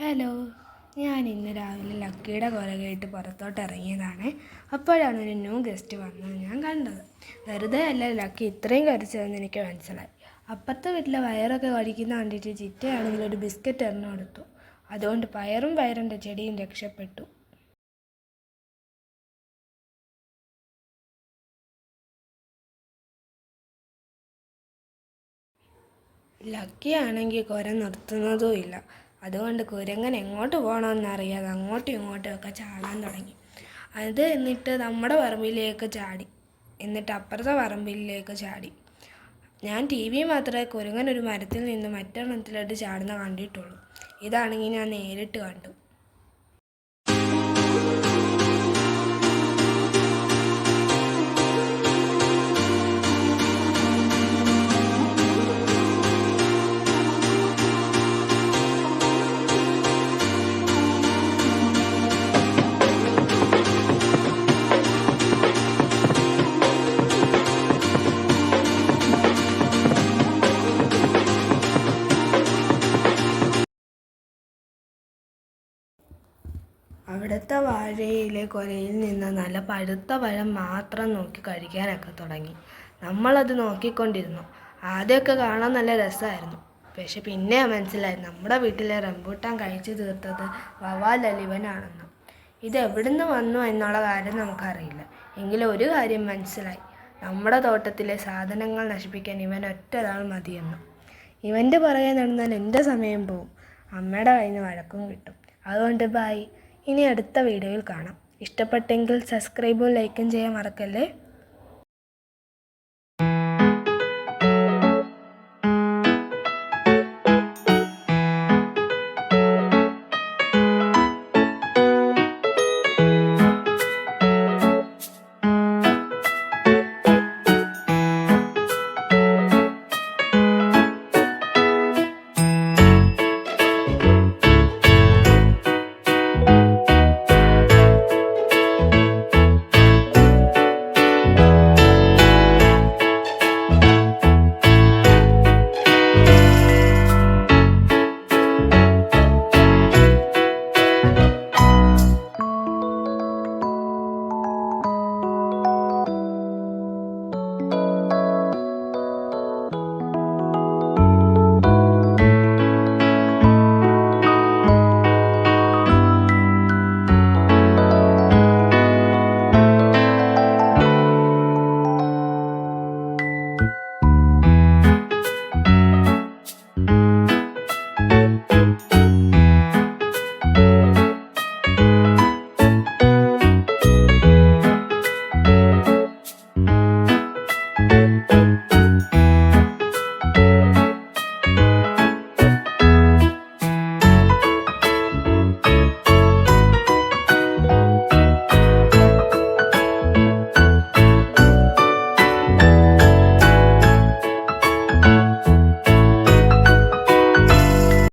Hello ഞാൻ ഇന്ന് രാവിലെ ലക്കിയുടെ കൊല കേട്ട് പുറത്തോട്ട് ഇറങ്ങിയതാണ്. അപ്പോഴാണ് ഒരു ന്യൂ ഗസ്റ്റ് വന്നത്. ഞാൻ കണ്ടത്. വെറുതെ അല്ല ലക്കി ഇത്രയും കരച്ചതെന്ന് എനിക്ക് മനസ്സിലായി. അപ്പുറത്തെ വീട്ടിലെ വയറൊക്കെ കടിക്കുന്ന കണ്ടിട്ട് ചിറ്റയാണെങ്കിൽ ഒരു ബിസ്ക്കറ്റ് എറിഞ്ഞു കൊടുത്തു. അതുകൊണ്ട് പയറും പയറിന്റെ ചെടിയും രക്ഷപ്പെട്ടു. ലക്കി ആണെങ്കിൽ കുര നിർത്തുന്നതും ഇല്ല. അതുകൊണ്ട് കുരങ്ങൻ എങ്ങോട്ട് പോകണമെന്നറിയാതെ അങ്ങോട്ടും ഇങ്ങോട്ടും ഒക്കെ ചാടാൻ തുടങ്ങി. അത് എന്നിട്ട് നമ്മുടെ പറമ്പിലേക്ക് ചാടി. എന്നിട്ട് അപ്പുറത്തെ പറമ്പിലേക്ക് ചാടി. ഞാൻ ടി വി മാത്രമേ കുരങ്ങൻ ഒരു മരത്തിൽ നിന്ന് മറ്റൊരെണ്ണത്തിലോട്ട് ചാടുന്ന കണ്ടിട്ടുള്ളൂ. ഇതാണെങ്കിൽ ഞാൻ നേരിട്ട് കണ്ടു. അവിടുത്തെ വാഴയിലെ കൊലയിൽ നിന്ന് നല്ല പഴുത്ത പഴം മാത്രം നോക്കി കഴിക്കാനൊക്കെ തുടങ്ങി. നമ്മളത് നോക്കിക്കൊണ്ടിരുന്നു. ആദ്യമൊക്കെ കാണാൻ നല്ല രസമായിരുന്നു. പക്ഷെ പിന്നെ മനസ്സിലായി നമ്മുടെ വീട്ടിലെ റംബൂട്ടാൻ കഴിച്ചു തീർത്തത് വവാൽ അലിവനാണെന്ന് ഇത് എവിടുന്ന് വന്നു എന്നുള്ള കാര്യം നമുക്കറിയില്ല. എങ്കിലും ഒരു കാര്യം മനസ്സിലായി. നമ്മുടെ തോട്ടത്തിലെ സാധനങ്ങൾ നശിപ്പിക്കാൻ ഇവൻ ഒറ്റരാൾ മതിയെന്ന്. ഇവന്റെ പുറകെ നടന്നാൽ എന്റെ സമയം പോവും. അമ്മയുടെ കയ്യിൽ നിന്ന് വഴക്കും കിട്ടും. അതുകൊണ്ട് ബൈ ഇനി അടുത്ത വീഡിയോയിൽ കാണാം. ഇഷ്ടപ്പെട്ടെങ്കിൽ സബ്സ്ക്രൈബും ലൈക്കും ചെയ്യാൻ മറക്കല്ലേ?